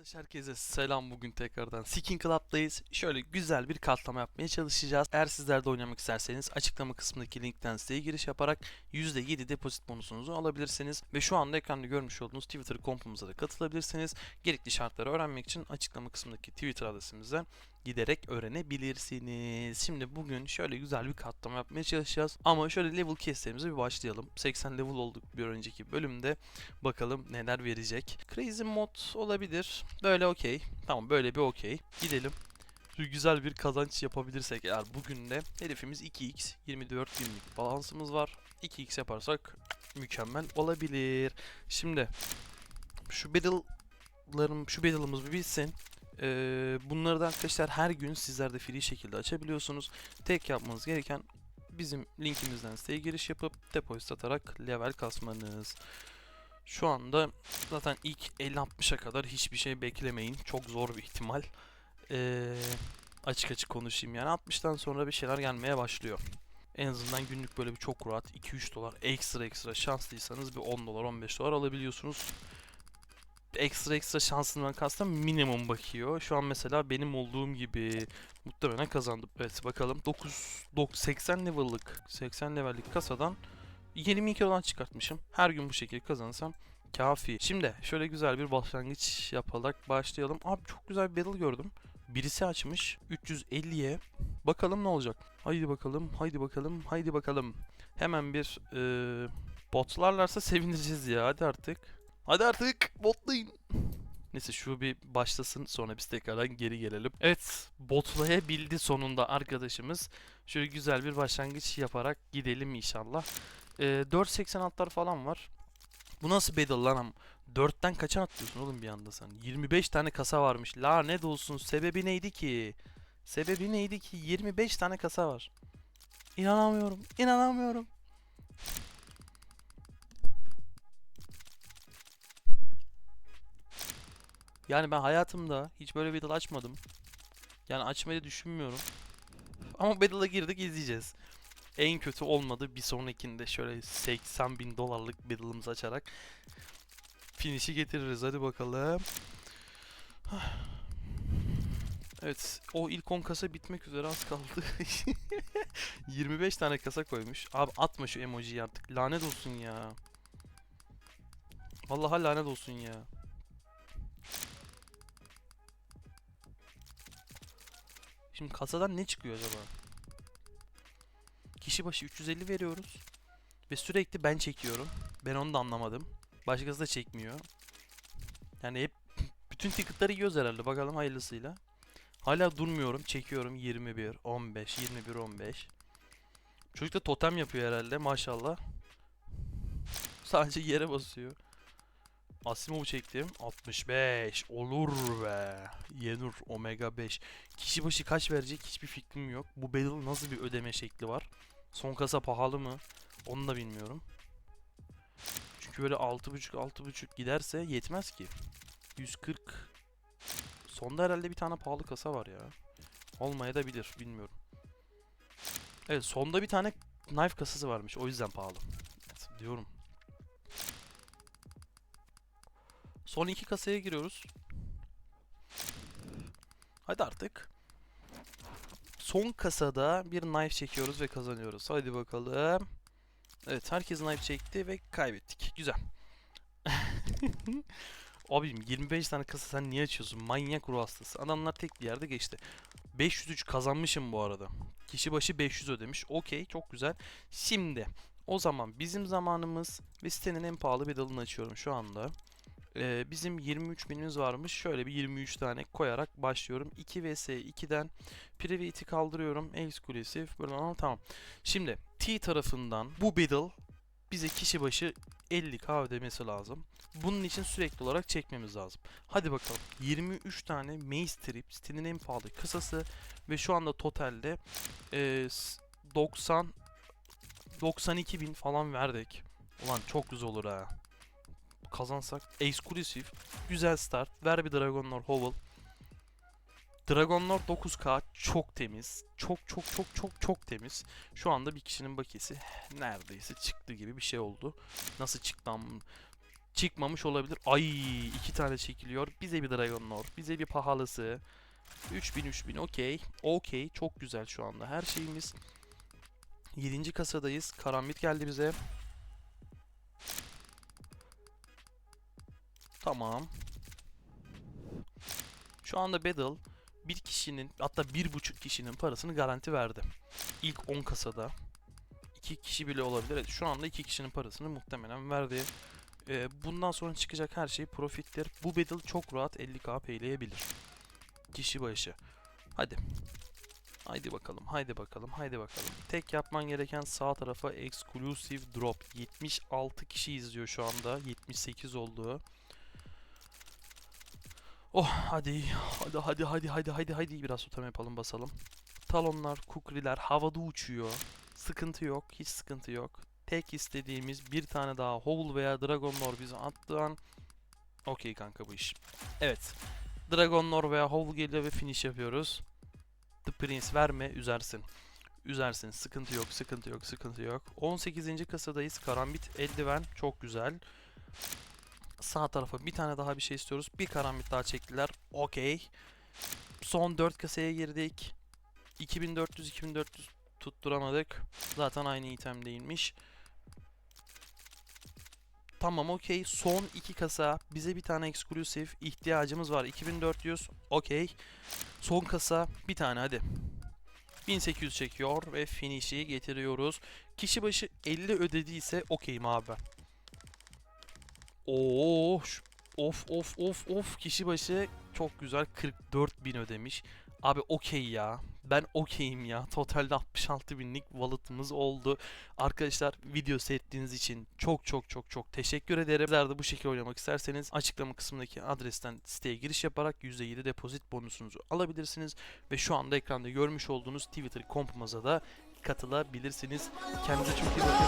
Arkadaşlar herkese selam bugün tekrardan Skin Club'dayız. Şöyle güzel bir katlama yapmaya çalışacağız. Eğer sizler de oynamak isterseniz açıklama kısmındaki linkten siteye giriş yaparak %7 depozit bonusunuzu alabilirsiniz. Ve şu anda ekranda görmüş olduğunuz Twitter kompumuza da katılabilirsiniz. Gerekli şartları öğrenmek için açıklama kısmındaki Twitter adresimizden giderek öğrenebilirsiniz. Şimdi bugün şöyle güzel bir katlama yapmaya çalışacağız. Ama şöyle level kestlerimize bir başlayalım. 80 level olduk bir önceki bölümde. Bakalım neler verecek. Crazy mod olabilir. Böyle okey. Tamam böyle bir okey. Gidelim. Güzel bir kazanç yapabilirsek eğer bugün de hedefimiz 2x 24 günlük balansımız var. 2x yaparsak mükemmel olabilir. Şimdi şu battle'larım şu battle'ımız bir bitsin. Ee, bunları da arkadaşlar her gün sizler de free şekilde açabiliyorsunuz. Tek yapmanız gereken bizim linkimizden siteye giriş yapıp depozit satarak level kasmanız. Şu anda zaten ilk 50-60'a kadar hiçbir şey beklemeyin. Çok zor bir ihtimal. Ee, açık açık konuşayım yani 60'tan sonra bir şeyler gelmeye başlıyor. En azından günlük böyle bir çok rahat 2-3 dolar ekstra ekstra şanslıysanız bir 10 dolar 15 dolar alabiliyorsunuz. Ekstra ekstra şansından kastım minimum bakıyor. Şu an mesela benim olduğum gibi muhtemelen kazandım. Evet bakalım 9, 9 80 level'lık 80 level'lik kasadan 22 olan çıkartmışım. Her gün bu şekilde kazanırsam kafi. Şimdi şöyle güzel bir başlangıç yaparak başlayalım. Abi çok güzel bir battle gördüm. Birisi açmış 350'ye. Bakalım ne olacak. Haydi bakalım, haydi bakalım, haydi bakalım. Hemen bir eee botlarlarsa sevineceğiz ya. Hadi artık. Hadi artık botlayın. Neyse şu bir başlasın sonra biz tekrardan geri gelelim. Evet botlayabildi sonunda arkadaşımız. Şöyle güzel bir başlangıç yaparak gidelim inşallah. Ee, 4.86'lar falan var. Bu nasıl battle lan am? 4'ten kaça atlıyorsun oğlum bir anda sen? 25 tane kasa varmış. Lanet olsun. Sebebi neydi ki? Sebebi neydi ki? 25 tane kasa var. İnanamıyorum. İnanamıyorum. Yani ben hayatımda hiç böyle bir battle açmadım. Yani açmayı düşünmüyorum. Ama battle'a girdik izleyeceğiz. En kötü olmadı bir sonrakinde şöyle 80 bin dolarlık battle'ımızı açarak finish'i getiririz. Hadi bakalım. Evet o ilk 10 kasa bitmek üzere az kaldı. 25 tane kasa koymuş. Abi atma şu emojiyi artık. Lanet olsun ya. Vallahi lanet olsun ya. Şimdi kasadan ne çıkıyor acaba? Kişi başı 350 veriyoruz. Ve sürekli ben çekiyorum. Ben onu da anlamadım. Başkası da çekmiyor. Yani hep bütün ticketları yiyoruz herhalde. Bakalım hayırlısıyla. Hala durmuyorum. Çekiyorum. 21, 15, 21, 15. Çocuk da totem yapıyor herhalde maşallah. Sadece yere basıyor. Asimov'u çektim. 65. Olur be. Yenur Omega 5. Kişi başı kaç verecek hiçbir fikrim yok. Bu battle nasıl bir ödeme şekli var? Son kasa pahalı mı? Onu da bilmiyorum. Çünkü böyle 6.5 6.5 giderse yetmez ki. 140 Sonda herhalde bir tane pahalı kasa var ya. Olmaya da bilir bilmiyorum. Evet sonda bir tane knife kasası varmış o yüzden pahalı. Evet, diyorum. Son iki kasaya giriyoruz. Hadi artık. Son kasada bir knife çekiyoruz ve kazanıyoruz. Hadi bakalım. Evet herkes knife çekti ve kaybettik. Güzel. Abim 25 tane kasa sen niye açıyorsun? Manyak ruh hastası. Adamlar tek bir yerde geçti. 503 kazanmışım bu arada. Kişi başı 500 ödemiş. Okey çok güzel. Şimdi o zaman bizim zamanımız ve sitenin en pahalı bir dalını açıyorum şu anda. Ee, bizim 23 binimiz varmış. Şöyle bir 23 tane koyarak başlıyorum. 2 vs 2'den private'i kaldırıyorum. Exclusive. Böyle ama tamam. Şimdi T tarafından bu battle bize kişi başı 50k ödemesi lazım. Bunun için sürekli olarak çekmemiz lazım. Hadi bakalım. 23 tane Maze Trip sitenin en pahalı kasası ve şu anda totalde e, s- 90 92 bin falan verdik. Ulan çok güzel olur ha. Kazansak exclusive güzel start. Ver bir Dragon Lord Hovel. Dragon Lord 9k çok temiz. Çok çok çok çok çok temiz. Şu anda bir kişinin bakiyesi neredeyse çıktı gibi bir şey oldu. Nasıl çıktı am- çıkmamış olabilir. Ay iki tane çekiliyor. Bize bir Dragon Lord. Bize bir pahalısı. 3000 3000 okey. Okey. Çok güzel şu anda. Her şeyimiz 7. kasadayız. Karambit geldi bize. Tamam. Şu anda Battle bir kişinin hatta bir buçuk kişinin parasını garanti verdi. İlk 10 kasada. iki kişi bile olabilir. Evet, şu anda iki kişinin parasını muhtemelen verdi. Ee, bundan sonra çıkacak her şey profittir. Bu battle çok rahat 50k payleyebilir. Kişi başı. Hadi. Haydi bakalım, haydi bakalım, haydi bakalım. Tek yapman gereken sağ tarafa exclusive drop. 76 kişi izliyor şu anda. 78 oldu. Oh hadi hadi hadi hadi hadi hadi hadi biraz totem yapalım basalım. Talonlar, kukriler havada uçuyor. Sıkıntı yok, hiç sıkıntı yok. Tek istediğimiz bir tane daha Howl veya Dragon Lord bize attığı an okey kanka bu iş. Evet. Dragon Lord veya Howl geliyor ve finish yapıyoruz. The Prince verme üzersin. Üzersin. Sıkıntı yok, sıkıntı yok, sıkıntı yok. 18. kasadayız. Karambit eldiven çok güzel. Sağ tarafa bir tane daha bir şey istiyoruz. Bir karambit daha çektiler. Okey. Son 4 kasaya girdik. 2400 2400 tutturamadık. Zaten aynı item değilmiş. Tamam okey. Son 2 kasa. Bize bir tane exclusive ihtiyacımız var. 2400. Okey. Son kasa bir tane hadi. 1800 çekiyor ve finish'i getiriyoruz. Kişi başı 50 ödediyse okeyim abi. Oo, ş- of of of of kişi başı çok güzel 44 bin ödemiş. Abi okey ya. Ben okeyim ya. Totalde 66 binlik wallet'ımız oldu. Arkadaşlar video seyrettiğiniz için çok çok çok çok teşekkür ederim. Sizler de bu şekilde oynamak isterseniz açıklama kısmındaki adresten siteye giriş yaparak %7 depozit bonusunuzu alabilirsiniz. Ve şu anda ekranda görmüş olduğunuz Twitter kompumuza da katılabilirsiniz. Kendinize çok iyi bakın.